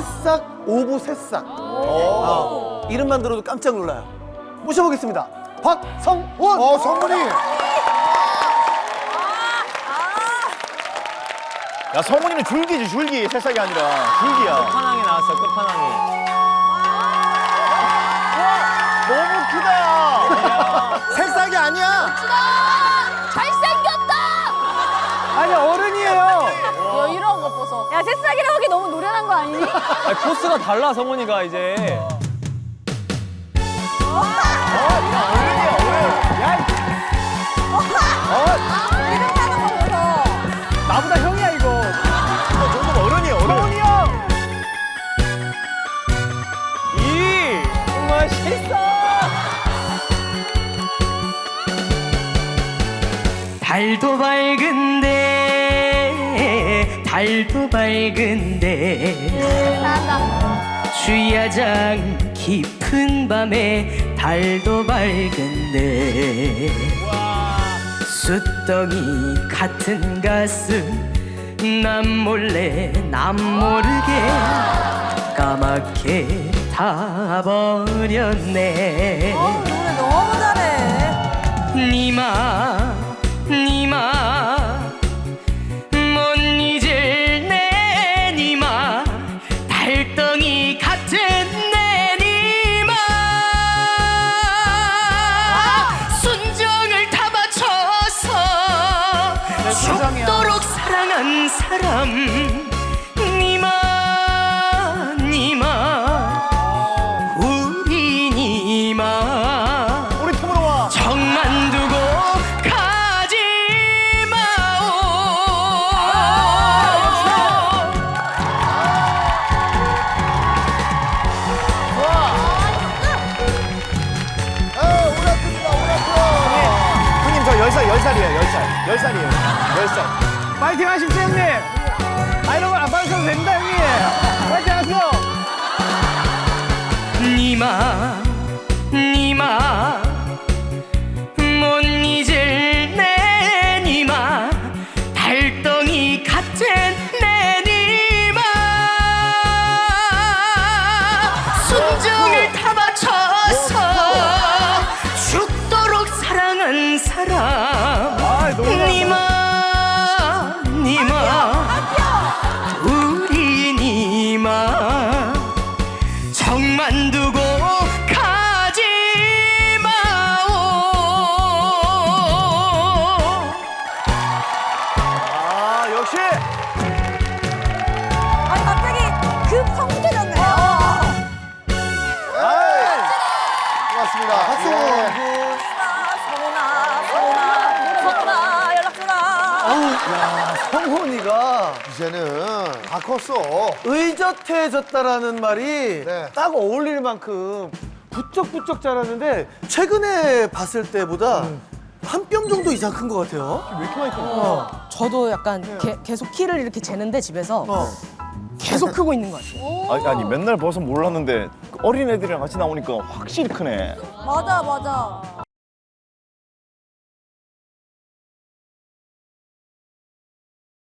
새싹 오브 새싹. 어, 이름만 들어도 깜짝 놀라요. 모셔보겠습니다. 박성원. 어, 성문이. 야 성훈이는 줄기지 줄기 새싹이 아니라 줄기야 끝판왕이 나왔어 끝판왕이 너무 크다 새싹이 아니야. 잘생겼다! 아니 어른이에요. 야, 이런 거 보소. 야, 새싹이라고 너무 노련한 거 아니니? 아니, 코스가 달라 성훈이가 이제 이름 타는 거 보소. 나보다 형이야 이거. 정말 어른이야 어른 성원이 형. 이 실사. 달도 밝은데 달도 밝은데. 주야장 깊은 밤에 달도 밝은데 숫덩이 같은 가슴 남 몰래 남 모르게 까맣게 타버렸네 노래 너무 잘해. 니마 니마 10살 10살이에요 10살 10살이에요 10살 파이팅 하십시오 형님. 아 이런 걸안 받으셔도 됩니다 형님. 파이팅 하세요. 니마 니마 정 야 성훈이가 이제는 다 컸어. 의젓해졌다라는 말이 네. 딱 어울릴 만큼 부쩍부쩍 자랐는데 최근에 봤을 때보다 한 뼘 정도 이상 큰 것 같아요. 왜 이렇게 많이 컸어? 저도 약간 게- 계속 키를 이렇게 재는데 집에서 어. 계속 크고 있는 것 같아요. 아니, 아니 맨날 봐서 몰랐는데 어린 애들이랑 같이 나오니까 확실히 크네 맞아, 맞아.